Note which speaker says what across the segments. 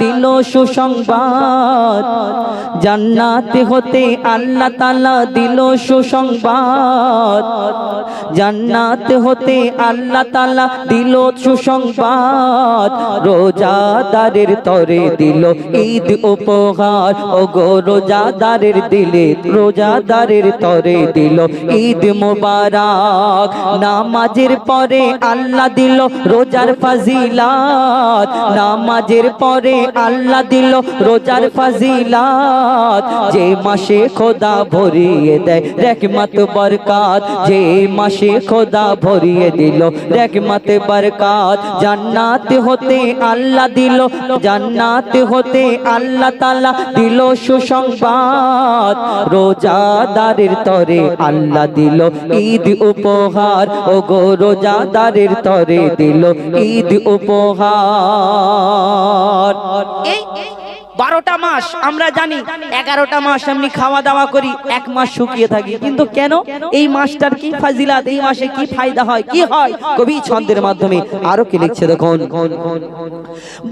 Speaker 1: দিল সুসংবাদ। জান্নাতে হতে আল্লাহ তালা দিল সুসংবাদ। জান্নাতে হতে আল্লাহ তালা দিল সুসংবাদ। রোজাদারের তরে দিল ঈদ উপহার। ও গো রোজাদারের দিলে রোজাদারের তরে দিল ঈদ মোবারক। নামাজের পরে আল্লাহ দিল রোজার ফাজিলাত। নামাজের পরে আল্লাহ দিল রোজার ফাজিলাত। যে মাসে খোদা ভরিয়ে দেয়, রেকমত বরকাত। যে মাসে খোদা ভরিয়ে দিল, রেকমত বরকাত। জান্নাত হতে আল্লাহ দিল, জান্নাত হতে আল্লাহ তালা দিল সুসংবাদ। রোজাদারের তরে আল্লাহ দিল ঈদ উপহার। ও গো রোজাদারের তরে দিল ঈদ উপহার।
Speaker 2: এই বারোটা মাস আমরা জানি এগারোটা মাস এমনি খাওয়া দাওয়া করি, এক মাস শুকিয়ে থাকি। কিন্তু কেন? এই মাসটার কি ফাজিলাত? এই মাসে কি ফায়দা হয়? কি হয়? কবি ছন্দের মাধ্যমে। আরও কি লিখছে দেখুন?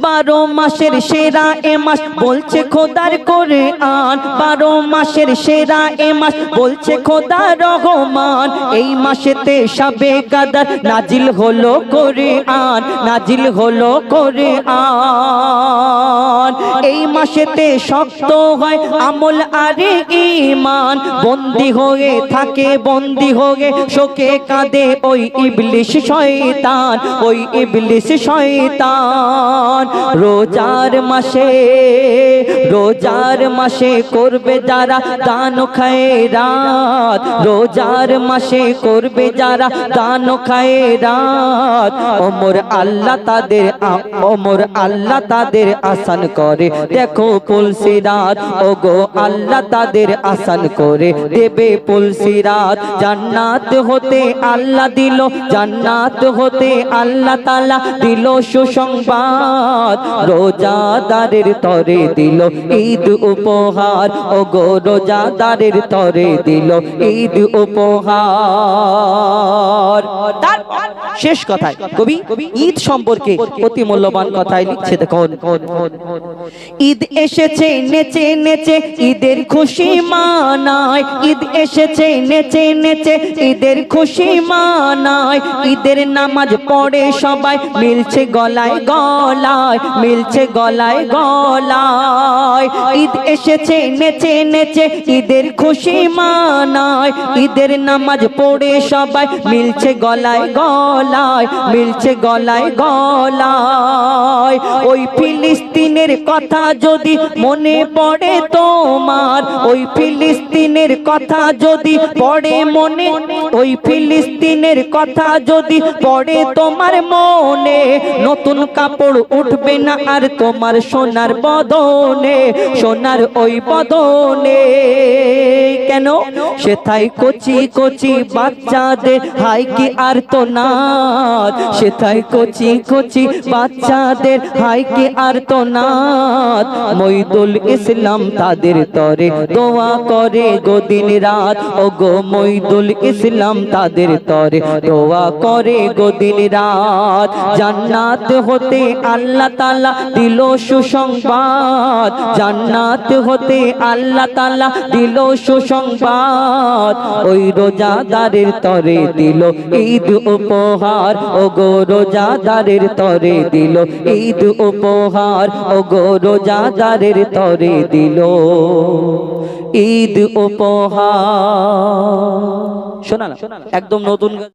Speaker 1: বারো মাসের সেরা এ মাস বলছে খোদার করে আন বারো মাসের সেরা এ মাস বলছে খোদা রহমান। এই মাসেতে সবে কাদার নাজিল হলো করে আন নাজিল হলো করে আন এই মাসেতে শক্ত হয়, আমল আরে ইমান বন্দি হয়ে থাকে, বন্দি হয়ে শোকে কাঁদে ওই ইবলিশ শয়তান, ওই ইবলিশ শয়তান। রোজার মাসে রোজার মাসে করবে যারা দান খায় রাত রোজার মাসে করবে যারা দান খায় রাত ওমর আল্লাহ তাদের ওমর আল্লাহ তাদের আসান করে। দেখো পুলসিরাত ও গো আল্লাহ তাদের আসান করে দেবে পুলসিরাত জান্নাত হতে আল্লাহ দিল, জান্নাত হতে আল্লাহ তালা দিল সুসংবাদ। রোজাদারের তরে দিল ঈদ উপহার। ও গো রোজাদারের তরে দিল ঈদ উপহার।
Speaker 2: শেষ কথায়, কবি, ঈদ সম্পর্কে অতি মূল্যবান কথাই লিখছে দেখুন।
Speaker 1: ঈদ এসেছে, নেচে নেচে, ঈদের খুশি মানায়। ঈদ এসেছে, নেচে নেচে, ঈদের খুশি মানায়। ঈদের নামাজ পড়ে সবাই মিলছে গলায় গলায়, মিলছে গলায় গলায়। ঈদ এসেছে, নেচে নেচে, ঈদের খুশি মানায়। ঈদের নামাজ পড়ে সবাই মিলছে গলায় গলায়, মিলছে গলায় গলায়। ওই ফিলিস্তিনের কথা যদি মনে পড়ে তোমার, ওই ফিলিস্তিনের কথা যদি পড়ে মনে, ওই ফিলিস্তিনের কথা যদি পড়ে তোমার মনে, নতুন কাপড় উঠবে না আর তোমার সোনার বদনে, সোনার ওই বদনে। কেন? সেথায় কচি কচি বাচ্চাদের হাই কি আর তো নাচ সেথায় কচি কচি বাচ্চাদের হাই কি আর তো নাচ মইদুল ইসলাম তাদের তরে দোয়া করে গো দিন রাত। ও গো মইদুল ইসলাম তাদের তরে দোয়া করে গো দিন রাত। জান্নাত হতে আল্লাহ তালা দিল সুসংবাদ। জান্নাত হতে আল্লাহ তালা দিল সুসংবাদ। ওই রোজাদারের তরে দিল ঈদ উপহার। ও গো রোজাদারের তরে দিল ঈদ উপহার। ও গো রোজাদারের তরে দিল। ঈদ উপহার। শোনা একদম নতুন